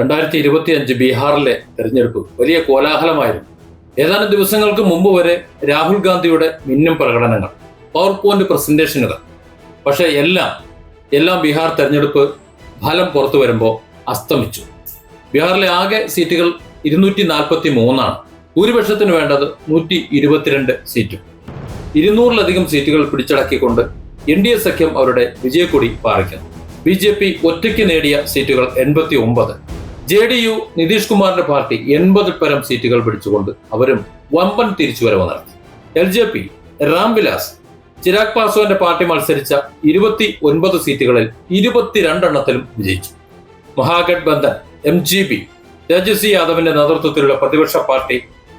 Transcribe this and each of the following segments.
രണ്ടായിരത്തി ഇരുപത്തി അഞ്ച് ബീഹാറിലെ തെരഞ്ഞെടുപ്പ് വലിയ കോലാഹലമായിരുന്നു. ഏതാനും ദിവസങ്ങൾക്ക് മുമ്പ് വരെ രാഹുൽ ഗാന്ധിയുടെ മിന്നും പ്രകടനങ്ങൾ പവർ പോയിന്റ് പ്രസന്റേഷനുകൾ. പക്ഷേ എല്ലാം എല്ലാം ബീഹാർ തെരഞ്ഞെടുപ്പ് ഫലം പുറത്തു വരുമ്പോൾ അസ്തമിച്ചു. ബീഹാറിലെ ആകെ സീറ്റുകൾ ഇരുന്നൂറ്റി നാൽപ്പത്തി മൂന്നാണ് ഭൂരിപക്ഷത്തിന് വേണ്ടത് നൂറ്റി ഇരുപത്തിരണ്ട് സീറ്റും. ഇരുന്നൂറിലധികം സീറ്റുകൾ പിടിച്ചടക്കിക്കൊണ്ട് എൻ ഡി എ സഖ്യം അവരുടെ വിജയക്കൊടി പാറിക്കുന്നു. ബി ജെ പി ഒറ്റയ്ക്ക് നേടിയ സീറ്റുകൾ എൺപത്തി ഒമ്പത് ജെ ഡി യു നിതീഷ് കുമാറിന്റെ പാർട്ടി എൺപതിൽ പരം സീറ്റുകൾ പിടിച്ചുകൊണ്ട് അവരും വമ്പൻ തിരിച്ചുവരവ് നടത്തി. L J P Ramvilas Chirag പാസ്വാന്റെ party മത്സരിച്ച ഇരുപത്തി ഒൻപത് സീറ്റുകളിൽ ഇരുപത്തിരണ്ടെണ്ണത്തിലും വിജയിച്ചു. Mahagathbandhan M G B Tejashwi യാദവിന്റെ നേതൃത്വത്തിലുള്ള പ്രതിപക്ഷ പാർട്ടി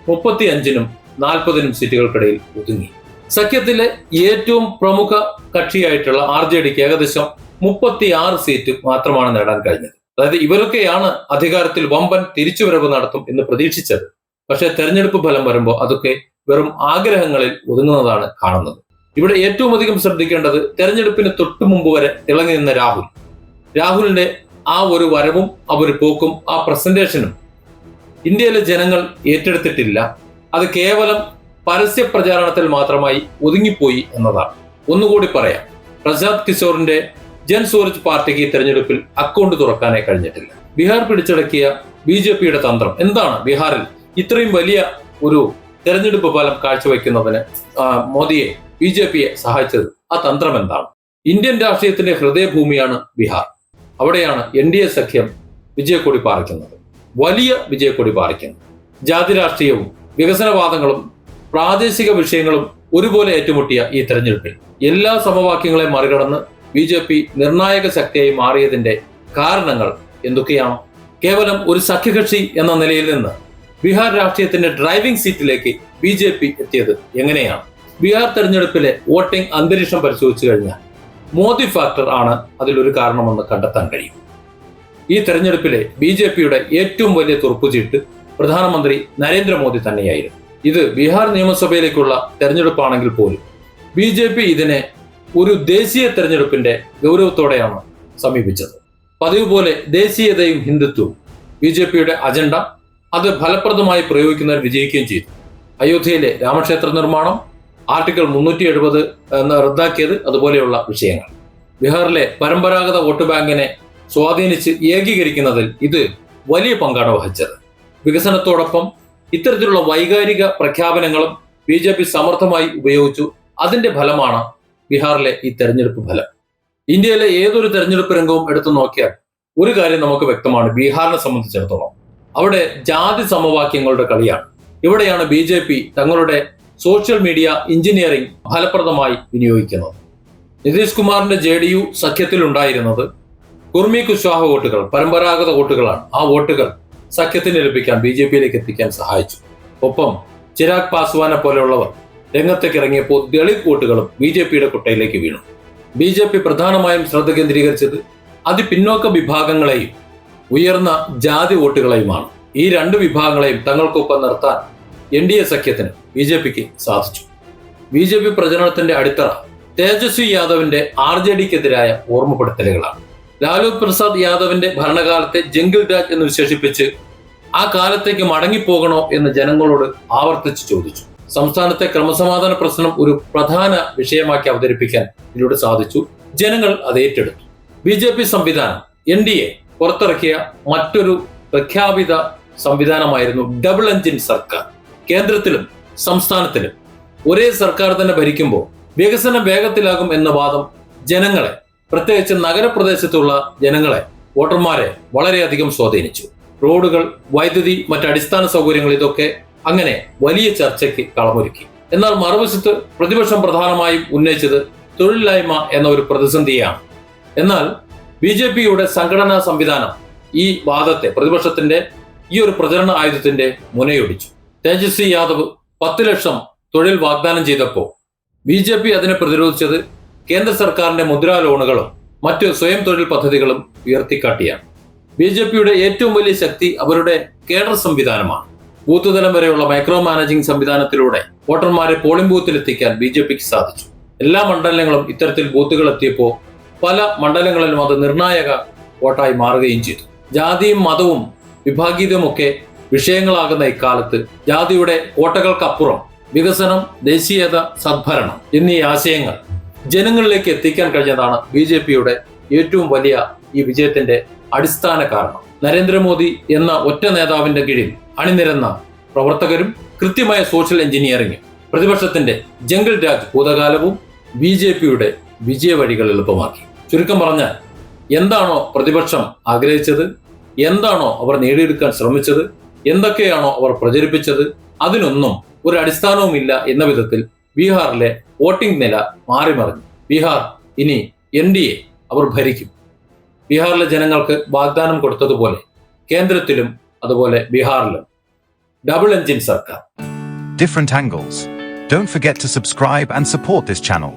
മുപ്പത്തി അഞ്ചിനും നാൽപ്പതിനും സീറ്റുകൾക്കിടയിൽ ഒതുങ്ങി. സഖ്യത്തിലെ ഏറ്റവും പ്രമുഖ കക്ഷിയായിട്ടുള്ള ആർ ജെ ഡിക്ക് ഏകദേശം മുപ്പത്തി ആറ് സീറ്റ് മാത്രമാണ് നേടാൻ കഴിഞ്ഞത്. അതായത് ഇവരൊക്കെയാണ് അധികാരത്തിൽ വമ്പൻ തിരിച്ചുവരവ് നടത്തും എന്ന് പ്രതീക്ഷിച്ചത്. പക്ഷെ തെരഞ്ഞെടുപ്പ് ഫലം വരുമ്പോൾ അതൊക്കെ വെറും ആഗ്രഹങ്ങളിൽ ഒതുങ്ങുന്നതാണ് കാണുന്നത്. ഇവിടെ ഏറ്റവും അധികം ശ്രദ്ധിക്കേണ്ടത് തെരഞ്ഞെടുപ്പിന് തൊട്ടു മുമ്പ് വരെ തിളങ്ങി നിന്ന രാഹുൽ. രാഹുലിന്റെ ആ ഒരു വരവും ആ ഒരു പോക്കും ആ പ്രസന്റേഷനും ഇന്ത്യയിലെ ജനങ്ങൾ ഏറ്റെടുത്തിട്ടില്ല. അത് കേവലം പരസ്യ പ്രചാരണത്തിൽ മാത്രമായി ഒതുങ്ങിപ്പോയി എന്നതാണ്. ഒന്നുകൂടി പറയാം. പ്രസാദ് കിഷോറിന്റെ ജൻ സൂരജ് പാർട്ടിക്ക് ഈ തെരഞ്ഞെടുപ്പിൽ അക്കൗണ്ട് തുറക്കാനേ കഴിഞ്ഞിട്ടില്ല. ബീഹാർ പിടിച്ചടക്കിയ ബി ജെ പിയുടെ തന്ത്രം എന്താണ് ബീഹാറിൽ ഇത്രയും വലിയ ഒരു തെരഞ്ഞെടുപ്പ് ഫലം കാഴ്ചവെക്കുന്നതിന് മോദിയെ ബി ജെ പിയെ സഹായിച്ചത്? ആ തന്ത്രം എന്താണ്? ഇന്ത്യൻ രാഷ്ട്രീയത്തിന്റെ ഹൃദയഭൂമിയാണ് ബീഹാർ. അവിടെയാണ് എൻ ഡി എ സഖ്യം വിജയക്കൊടി പാറിക്കുന്നത്. വലിയ വിജയക്കൊടി പാറിക്കുന്നു ജാതി രാഷ്ട്രീയവും വികസനവാദങ്ങളും പ്രാദേശിക വിഷയങ്ങളും ഒരുപോലെ ഏറ്റുമുട്ടിയ ഈ തെരഞ്ഞെടുപ്പിൽ എല്ലാ സമവാക്യങ്ങളെയും മറികടന്ന് ബി ജെ പി നിർണായക ശക്തിയായി മാറിയതിന്റെ കാരണങ്ങൾ എന്തൊക്കെയാണ്? കേവലം ഒരു സഖ്യകക്ഷി എന്ന നിലയിൽ നിന്ന് ബീഹാർ രാഷ്ട്രീയത്തിന്റെ ഡ്രൈവിംഗ് സീറ്റിലേക്ക് ബി ജെ പി എത്തിയത് എങ്ങനെയാണ്? ബീഹാർ തെരഞ്ഞെടുപ്പിലെ വോട്ടിംഗ് അന്തരീക്ഷം പരിശോധിച്ചു കഴിഞ്ഞാൽ മോദി ഫാക്ടർ ആണ് അതിലൊരു കാരണമെന്ന് കണ്ടെത്താൻ കഴിയും. ഈ തെരഞ്ഞെടുപ്പിലെ ബി ജെ പിയുടെ ഏറ്റവും വലിയ തുറപ്പുചീട്ട് പ്രധാനമന്ത്രി നരേന്ദ്രമോദി തന്നെയായിരുന്നു. ഇത് ബീഹാർ നിയമസഭയിലേക്കുള്ള തെരഞ്ഞെടുപ്പാണെങ്കിൽ പോലും ബി ജെ പി ഇതിനെ ഒരു ദേശീയ തെരഞ്ഞെടുപ്പിന്റെ ഗൗരവത്തോടെയാണ് സമീപിച്ചത്. പതിവ് പോലെ ദേശീയതയും ഹിന്ദുത്വവും ബി ജെ പിയുടെ അജണ്ട അത് ഫലപ്രദമായി പ്രയോഗിക്കുന്നതിൽ വിജയിക്കുകയും ചെയ്തു. അയോധ്യയിലെ രാമക്ഷേത്ര നിർമ്മാണം ആർട്ടിക്കിൾ മുന്നൂറ്റി എഴുപത് എന്ന് റദ്ദാക്കിയത് അതുപോലെയുള്ള വിഷയങ്ങൾ. ബീഹാറിലെ പരമ്പരാഗത വോട്ട് ബാങ്കിനെ സ്വാധീനിച്ച് ഏകീകരിക്കുന്നതിൽ ഇത് വലിയ പങ്കാണ് വഹിച്ചത്. വികസനത്തോടൊപ്പം ഇത്തരത്തിലുള്ള വൈകാരിക പ്രഖ്യാപനങ്ങളും ബി ജെ പി സമർത്ഥമായി ഉപയോഗിച്ചു. അതിന്റെ ഫലമാണ് ബീഹാറിലെ ഈ തെരഞ്ഞെടുപ്പ് ഫലം. ഇന്ത്യയിലെ ഏതൊരു തെരഞ്ഞെടുപ്പ് രംഗവും എടുത്തു നോക്കിയാൽ ഒരു കാര്യം നമുക്ക് വ്യക്തമാണ് ബീഹാറിനെ സംബന്ധിച്ചിടത്തോളം. അവിടെ ജാതി സമവാക്യങ്ങളുടെ കളിയാണ്. ഇവിടെയാണ് ബി ജെ പി തങ്ങളുടെ സോഷ്യൽ മീഡിയ എഞ്ചിനീയറിംഗ് ഫലപ്രദമായി വിനിയോഗിക്കുന്നത്. നിതീഷ് കുമാറിന്റെ ജെ ഡി യു സഖ്യത്തിൽ ഉണ്ടായിരുന്നത് കുർമി കുശ്വാഹ വോട്ടുകൾ പരമ്പരാഗത വോട്ടുകളാണ്. ആ വോട്ടുകൾ സഖ്യത്തിന് ലഭിക്കാൻ ബി ജെ പിയിലേക്ക് എത്തിക്കാൻ സഹായിച്ചു. ഒപ്പം ചിരാഗ് പാസ്വാനെ പോലെയുള്ളവർ രംഗത്തേക്ക് ഇറങ്ങിയപ്പോൾ ദളിത് വോട്ടുകളും ബി ജെ പിയുടെ കുട്ടയിലേക്ക് വീണു. ബി ജെ പി പ്രധാനമായും ശ്രദ്ധ കേന്ദ്രീകരിച്ചത് അതിപിന്നോക്ക വിഭാഗങ്ങളെയും ഉയർന്ന ജാതി വോട്ടുകളെയുമാണ്. ഈ രണ്ട് വിഭാഗങ്ങളെയും തങ്ങൾക്കൊപ്പം നിർത്താൻ എൻ ഡി എ സഖ്യത്തിന് ബി ജെ പിക്ക് സാധിച്ചു. ബി ജെ പി പ്രചരണത്തിന്റെ അടിത്തറ തേജസ്വി യാദവിന്റെ ആർ ജെ ഡിക്കെതിരായ ഓർമ്മപ്പെടുത്തലുകളാണ്. ലാലു പ്രസാദ് യാദവിന്റെ ഭരണകാലത്തെ ജംഗിൾ രാജ് എന്ന് വിശേഷിപ്പിച്ച് ആ കാലത്തേക്ക് മടങ്ങിപ്പോകണോ എന്ന് ജനങ്ങളോട് ആവർത്തിച്ച് ചോദിച്ചു. സംസ്ഥാനത്തെ ക്രമസമാധാന പ്രശ്നം ഒരു പ്രധാന വിഷയമാക്കി അവതരിപ്പിക്കാൻ ഇതിലൂടെ സാധിച്ചു. ജനങ്ങൾ അത് ഏറ്റെടുത്തു. ബി ജെ പി സംവിധാനം എൻ ഡി എ പുറത്തിറക്കിയ മറ്റൊരു പ്രഖ്യാപിത സംവിധാനമായിരുന്നു ഡബിൾ എഞ്ചിൻ സർക്കാർ. കേന്ദ്രത്തിലും സംസ്ഥാനത്തിലും ഒരേ സർക്കാർ തന്നെ ഭരിക്കുമ്പോൾ വികസനം വേഗത്തിലാകും എന്ന വാദം ജനങ്ങളെ പ്രത്യേകിച്ച് നഗരപ്രദേശത്തുള്ള ജനങ്ങളെ വോട്ടർമാരെ വളരെയധികം സ്വാധീനിച്ചു. റോഡുകൾ വൈദ്യുതി മറ്റ് അടിസ്ഥാന സൗകര്യങ്ങൾ ഇതൊക്കെ അങ്ങനെ വലിയ ചർച്ചയ്ക്ക് കളമൊരുക്കി. എന്നാൽ മറുവശത്ത് പ്രതിപക്ഷം പ്രധാനമായും ഉന്നയിച്ചത് തൊഴിലില്ലായ്മ എന്ന ഒരു പ്രതിസന്ധിയാണ്. എന്നാൽ ബി ജെ പിയുടെ സംഘടനാ സംവിധാനം ഈ വാദത്തെ പ്രതിപക്ഷത്തിന്റെ ഈ ഒരു പ്രചരണ ആയുധത്തിന്റെ മുനയൊടിച്ചു. തേജസ്വി യാദവ് പത്ത് ലക്ഷം തൊഴിൽ വാഗ്ദാനം ചെയ്തപ്പോൾ ബി ജെ പി അതിനെ പ്രതിരോധിച്ചത് കേന്ദ്ര സർക്കാരിന്റെ മുദ്രാ ലോണുകളും മറ്റ് സ്വയം തൊഴിൽ പദ്ധതികളും ഉയർത്തിക്കാട്ടിയാണ്. ബി ജെ പിയുടെ ഏറ്റവും വലിയ ശക്തി അവരുടെ കേഡർ സംവിധാനമാണ്. ബൂത്ത് തലം വരെയുള്ള മൈക്രോ മാനേജിംഗ് സംവിധാനത്തിലൂടെ വോട്ടർമാരെ പോളിംഗ് ബൂത്തിലെത്തിക്കാൻ ബി ജെ പിക്ക് സാധിച്ചു. എല്ലാ മണ്ഡലങ്ങളും ഇത്തരത്തിൽ ബൂത്തുകൾ എത്തിയപ്പോൾ പല മണ്ഡലങ്ങളിലും അത് നിർണായക വോട്ടായി മാറുകയും ചെയ്തു. ജാതിയും മതവും വിഭാഗീയതയുമൊക്കെ വിഷയങ്ങളാകുന്ന ഇക്കാലത്ത് ജാതിയുടെ കോട്ടകൾക്കപ്പുറം വികസനം ദേശീയത സദ്ഭരണം എന്നീ ആശയങ്ങൾ ജനങ്ങളിലേക്ക് എത്തിക്കാൻ കഴിഞ്ഞതാണ് ബി ജെ പിയുടെ ഏറ്റവും വലിയ ഈ വിജയത്തിന്റെ അടിസ്ഥാന കാരണം. നരേന്ദ്രമോദി എന്ന ഒറ്റ നേതാവിന്റെ കീഴിൽ അണിനിരന്ന പ്രവർത്തകരും കൃത്യമായ സോഷ്യൽ എഞ്ചിനീയറിംഗ് പ്രതിപക്ഷത്തിന്റെ ജംഗിൾ രാജ് ഭൂതകാലവും ബി ജെ പിയുടെ വിജയവഴികൾ എളുപ്പമാക്കി. ചുരുക്കം പറഞ്ഞാൽ എന്താണോ പ്രതിപക്ഷം ആഗ്രഹിച്ചത് എന്താണോ അവർ നേടിയെടുക്കാൻ ശ്രമിച്ചത് എന്തൊക്കെയാണോ അവർ പ്രചരിപ്പിച്ചത് അതിനൊന്നും ഒരു അടിസ്ഥാനവുമില്ല എന്ന വിധത്തിൽ ബീഹാറിലെ വോട്ടിംഗ് നില മാറിമറിഞ്ഞു ബീഹാർ ഇനി എൻ ഡി എ അവർ ഭരിക്കും. ബീഹാറിലെ ജനങ്ങൾക്ക് വാഗ്ദാനം കൊടുത്തതുപോലെ കേന്ദ്രത്തിലും അതുപോലെ ബീഹാറിലും double engine sarkar different angles. Don't forget to subscribe and support this channel.